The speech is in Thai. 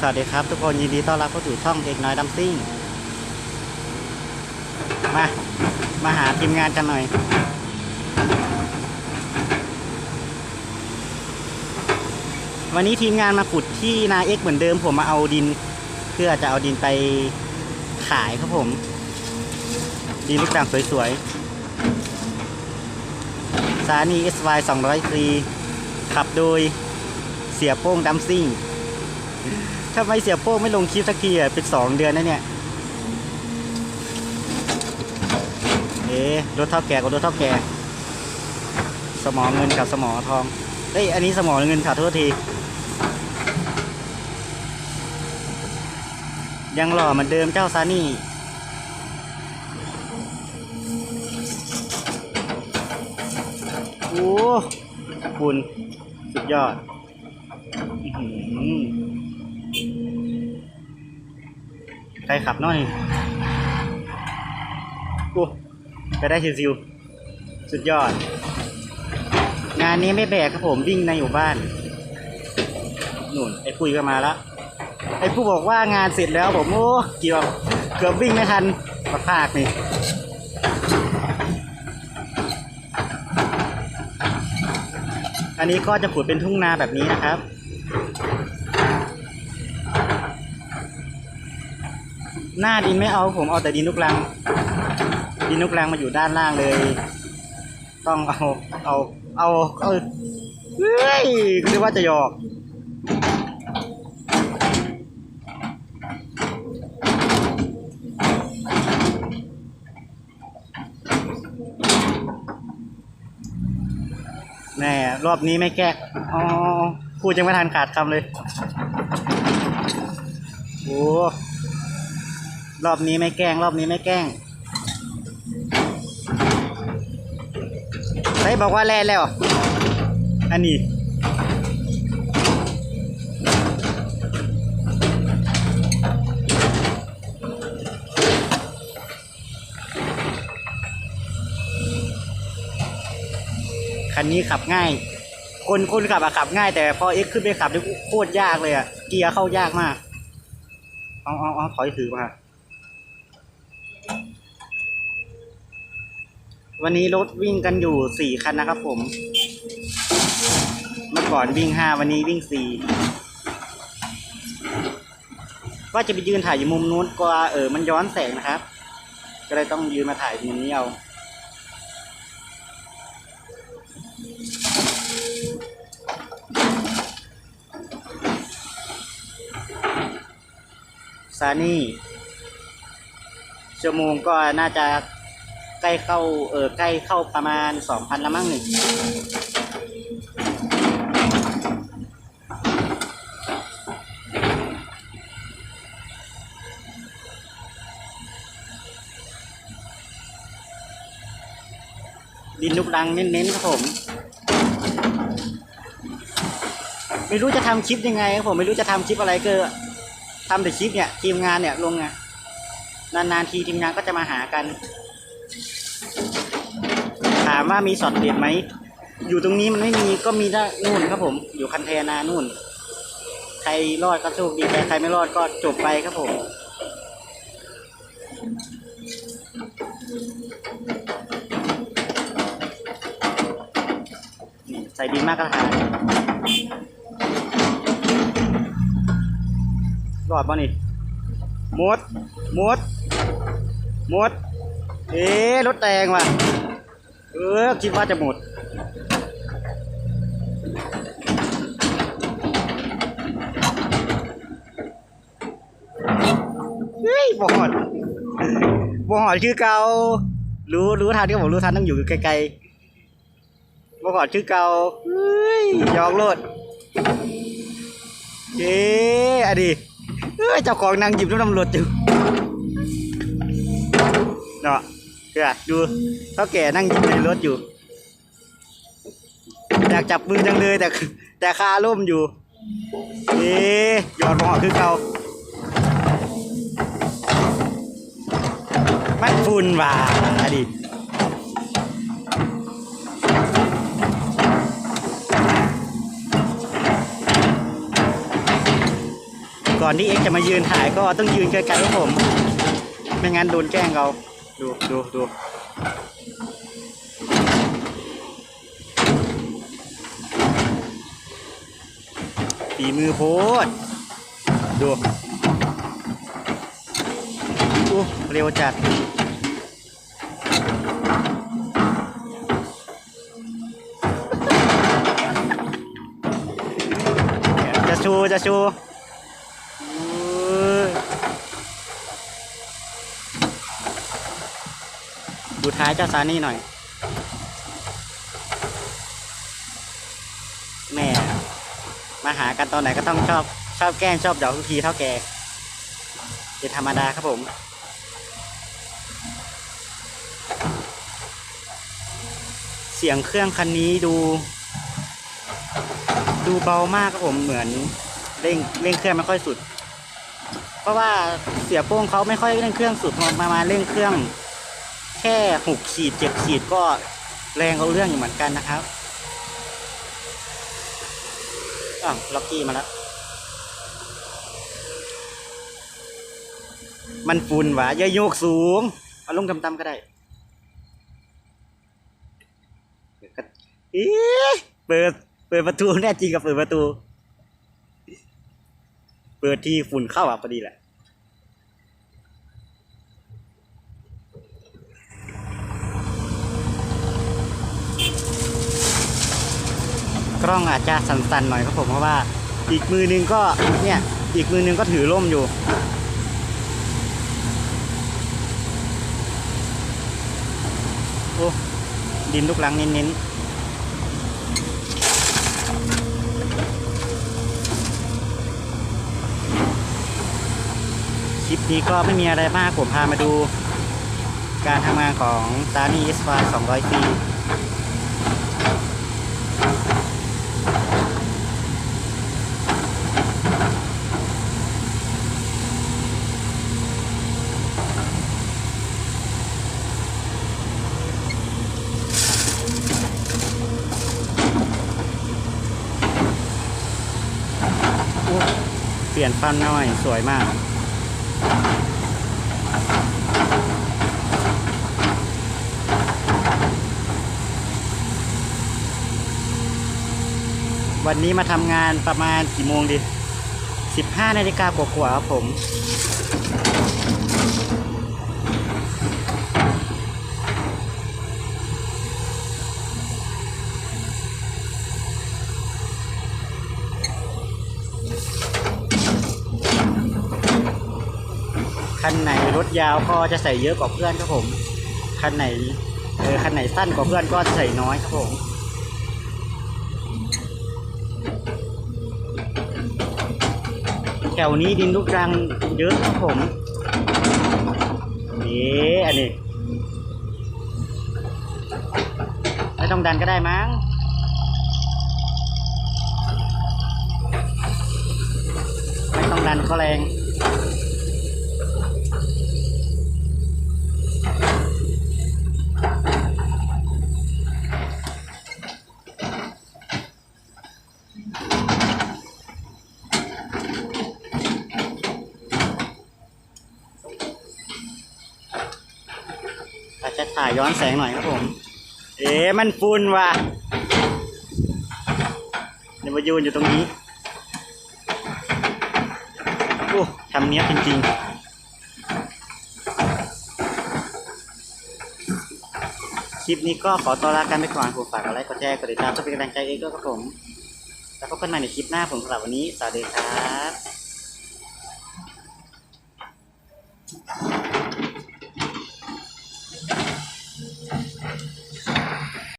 สวัสดีครับทุกคนยินดีต้อนรับเข้าสู่ช่องเด็กน้อยดัมซิ่ง มา มาหาทีมงานกันหน่อย วันนี้ทีมงานมาขุดที่นาเอ็กเหมือนเดิม ผมมาเอาดิน เพื่อจะเอาดินไปขายครับผม ดินลูกต่างสวยๆสถานี SY 200 3ขับโดยเสียโป้งดัมซิ่งทำไมเสียโป้งไม่ลงคลิปสักทีอะเป็นสองเดือนแล้วเนี่ย เอ๊รถเท่าแก่กับรถเท่าแก่ สมอเงินกับสมอทองเอ้ยอันนี้สมอเงินขอโทษที ยังหล่อเหมือนเดิมเจ้าซานี่โอ้คุณสุดยอดใครขับน้อยโอ้ ไปได้ชิวๆสุดยอด งานนี้ไม่แบกครับผมวิ่งในอยู่บ้านนู่นไอ้ปุ้ยก็มาล้วไอ้ผู้บอกว่างานเสร็จแล้วผมโอ้เกี่ยวเกือบวิ่งไม่ทันมาพากนี่อันนี้ก็จะขุดเป็นทุ่งนาแบบนี้นะครับหน้าดินไม่เอาผมเอาแต่ดินลูกรัง ดินลูกรังมาอยู่ด้านล่างเลย ต้องเอาเอาเอาเอาเฮ้ยคือว่าจะหยอกแน่รอบนี้ไม่แก้อ๋อพูดยังไม่ทันขาดคำเลยโอ้รอบนี้ไม่แกล้ง รอบนี้ไม่แกล้ง เฮ้ยบอกว่าแล่แล้ว อันนี้คันนี้ขับง่าย คนคนขับอะขับง่าย แต่พอเอ็กซ์ขึ้นไปขับนี่โคตรยากเลยอะเกียร์เข้ายากมาก เอ๋อาเอาถอยถือมา วันนี้รถวิ่งกันอยู่สี่คันนะครับผม เมื่อก่อนวิ่งห้าวันนี้วิ่งสี่ว่าจะไปยืนถ่ายอยู่มุมนู้นก็เออมันย้อนแสงนะครับ ก็เลยต้องยืนมาถ่ายมุมนี้เอาซานี่ชั่วโมงก็น่าจะ ใกล้เข้าเออใกล้เข้าประมาณสองพันละมั้งหนึ่งดินลูกรังเน้นๆครับผม ไม่รู้จะทำคลิปยังไงครับผมไม่รู้จะทำคลิปอะไรก็ทำแต่คลิปเนี่ยทีมงานเนี่ยลงไงนานๆทีทีมงานก็จะมาหากันามว่ามีช็อตเด็ดไหม อยู่ตรงนี้มันไม่มีก็มีได้นู่นครับผม อยู่คันเทนานู่น ใครรอดก็โชคดีแต่ใครไม่รอดก็จบไปครับผมใส่ดินมากกระถางรอดป่ะนี่มดมดมด เอ๊รถแดงว่ะ เออ คิดว่าจะหมด เฮ้ยบหอดบหอดคือเการู้รู้ทันที่ผมรู้ทันต้องอยู่ไกลๆบหอดคือเกาเฮ้ยยองโลดเจ๊อะดีเอ้ยเจ้าของนางหยิบลูกตำรวจอยู่เนาะ เดี๋ยวดูเท่าแก่นั่งอยู่ในรถอยู่ อยากจับมือจังเลยแต่แต่คาล่มอยู่เอ๊หยอดหมอคือเก่ามันฝุ่นว่ะดิก่อนที่เอ็กจะมายืนถ่ายก็ต้องยืนไกลๆครับผม ไม่งั้นโดนแกล้งเรา ดูดูดูฝีมือโพดดูอู้เร็วจัดจะชูจะชูอู้ยดูท้ายเจ้าซานี่หน่อย แม่ มาหากันตอนไหนก็ต้องชอบชอบแกล้งชอบหยอกทุกทีเท่าแกเป็นธรรมดาครับผมเสียงเครื่องคันนี้ดู ดูเบามากครับผมเหมือนเร่งเร่งเครื่องไม่ค่อยสุด เพราะว่าเสียโป้งเขาไม่ค่อยเร่งเครื่องสุดประมาเร่งเครื่อง แค่หกขีดเจ็ดขีดก็แรงเอาเรื่องอยู่เหมือนกันนะครับอ้าวล็อกกี้มาแล้ว มันฝุ่นหวะอย่าโยกสูง เอาลงต่ำๆก็ได้อี๊เปิด เปิดประตูแน่จริงกับเปิดประตู เปิดที่ฝุ่นเข้าอะพอดีแหละ กล้องอาจจะสั่นๆหน่อยครับผมเพราะว่าอีกมือนึงก็เนี่ยอีกมือนึงก็ถือร่มอยู่ โอ้ดินลูกลังเน้นๆคลิปนี้ก็ไม่มีอะไรมากผมพามาดูการทำงานของ s a n y s 2 0 0 c เปั้นนหน่อยสวยมากวันนี้มาทำงานประมาณกี่โมงดี 15 นาฬิกากว่าๆครับผม คันไหนรถยาวก็จะใส่เยอะกว่าเพื่อนครับผม คันไหนเออคันไหนสั้นกว่าเพื่อนก็จะใส่น้อยครับผมแถวนี้ดินลูกรังเยอะครับผมนี่อันนี้ไม่ต้องดันก็ได้มั้งไม่ต้องดันก็แรง ถ่ายย้อนแสงหน่อยครับผม เอ๊ะมันฝุ่นว่ะเดี๋ยวมายืนอยู่ตรงนี้โอ้ทำเนี้ยบจริงๆคลิปนี้ก็ขอตัวลากันไปก่อนผมฝากกดไลค์กดแชร์กดติดตามเพื่อเป็นกำลังใจเองด้วยครับผม แล้วพบกันใหม่ในคลิปหน้าผมสำหรับวันนี้ สวัสดีครับ